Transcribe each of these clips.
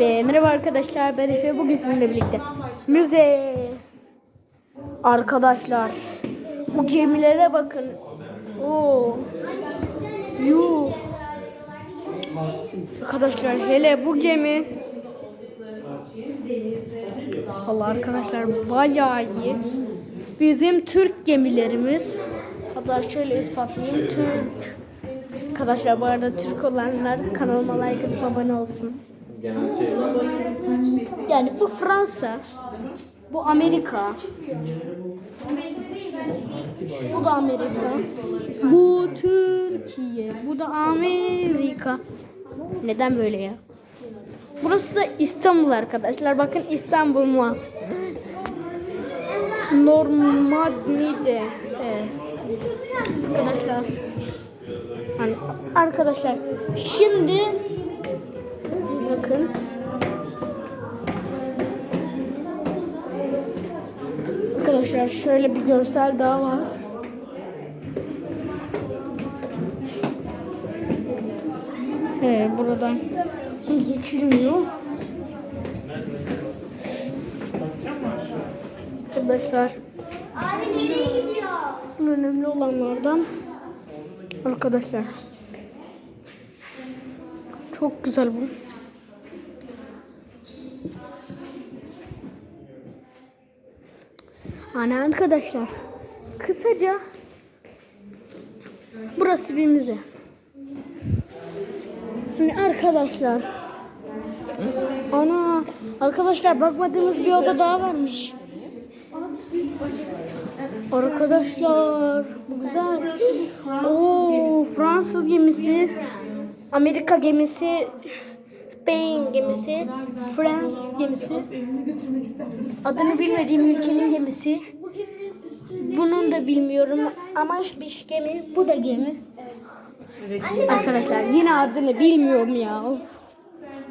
Ve merhaba arkadaşlar ben Efe bugün sizinle birlikte müze arkadaşlar bu gemilere bakın Oo. Yu. Arkadaşlar hele bu gemi Allah arkadaşlar bayağı iyi. Bizim Türk gemilerimiz. Hatta şöyle ispatlayayım. Türk. Arkadaşlar bu arada Türk olanlar kanalıma like atıp abone olsun. Genel şey Yani bu Fransa. Bu Amerika. Bu da Amerika. Bu Türkiye. Bu da Amerika. Neden böyle ya? Burası da İstanbul arkadaşlar. Bakın İstanbul mu? Normandide. Evet. Arkadaşlar. Hani arkadaşlar şimdi bakın Arkadaşlar şöyle bir görsel daha var. Evet buradan geçilmiyor. Arkadaşlar Abi nereye gidiyor? önemli olanlardan arkadaşlar çok güzel bu. Hani arkadaşlar kısaca burası bir müze. Hani arkadaşlar ana arkadaşlar bakmadığımız bir oda daha varmış. Arkadaşlar bu güzel. Oo Fransız gemisi, Amerika gemisi, Spain gemisi, France gemisi. Adını bilmediğim ülkenin gemisi. Bunun da bilmiyorum ama bir gemi, bu da gemi. Arkadaşlar yine adını bilmiyorum ya.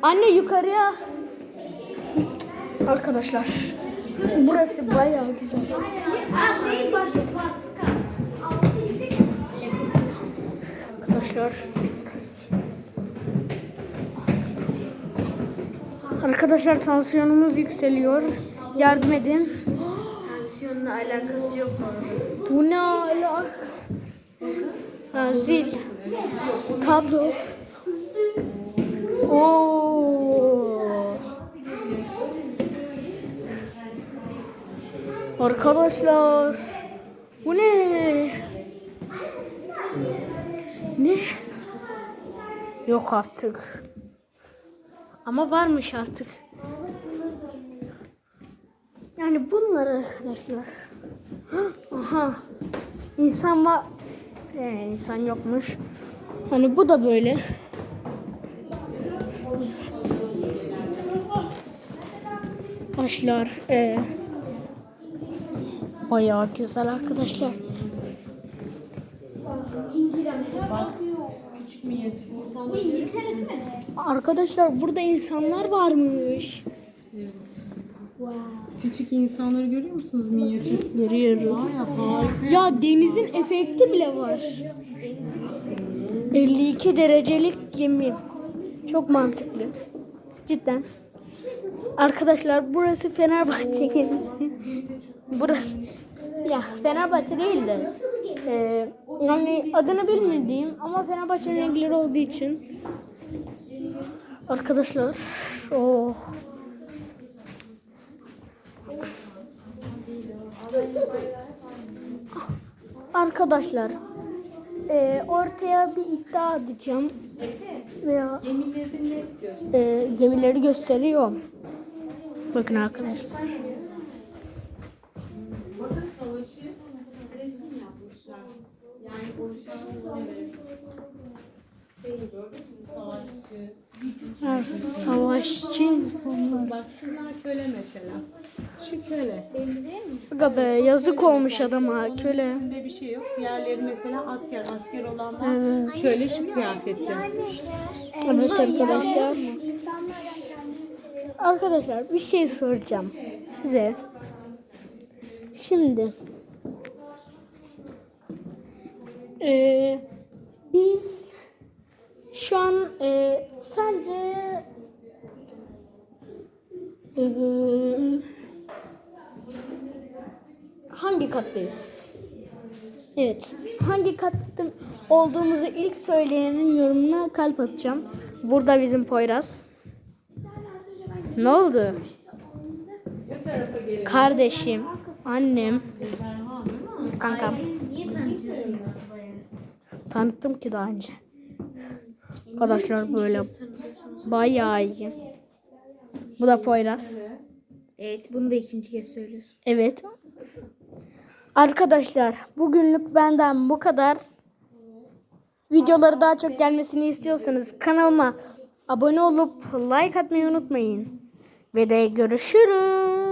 Anne yukarıya. Arkadaşlar burası bayağı güzel. Arkadaşlar. Arkadaşlar tansiyonumuz yükseliyor. Yardım edin. Tansiyonla alakası yok orada. Bu ne alaka? Ha, zil. Tablo. Oo. Arkadaşlar. Bu ne? Ne? Yok artık. Ama varmış artık. Yani bunlar arkadaşlar. Aha. İnsan var. Ee, insan yokmuş. Hani bu da böyle. Başlar. Ee, bayağı güzel arkadaşlar. Bu İngiltere değil mi? Arkadaşlar burada insanlar varmış. Küçük insanları görüyor musunuz minyatür? Görüyoruz. Ya denizin efekti bile var. 52 derecelik gemi. Çok mantıklı. Cidden. Arkadaşlar burası Fenerbahçe gemisi. Burası ya Fenerbahçe değil de e, yani adını bilmediğim ama Fenerbahçe'nin renkleri olduğu için arkadaşlar o Arkadaşlar e, ortaya bir iddia atacağım. Veya e, gemileri gösteriyor. Bakın arkadaşlar. Evet. Mü? Savaşçı. İnsanlar. Bak şunlar köle mesela. Şu köle. Aga be yazık olmuş adama köle. Üstünde bir şey yok. Diğerleri mesela asker. Asker olanlar köle şu kıyafette. Evet arkadaşlar. Arkadaşlar bir şey soracağım size. Şimdi eee, biz şu an eee, sence Ee, hangi kattayız? Evet. Hangi katta olduğumuzu ilk söyleyenin yorumuna kalp atacağım. Burada bizim Poyraz. Ne oldu? Kardeşim, annem, kankam. Tanıttım ki daha önce. Arkadaşlar böyle bayağı iyi. Bu da Poyraz. Evet bunu da ikinci kez söylüyorsun. Evet. Arkadaşlar bugünlük benden bu kadar. Videoları daha çok gelmesini istiyorsanız kanalıma abone olup like atmayı unutmayın. Ve de görüşürüz.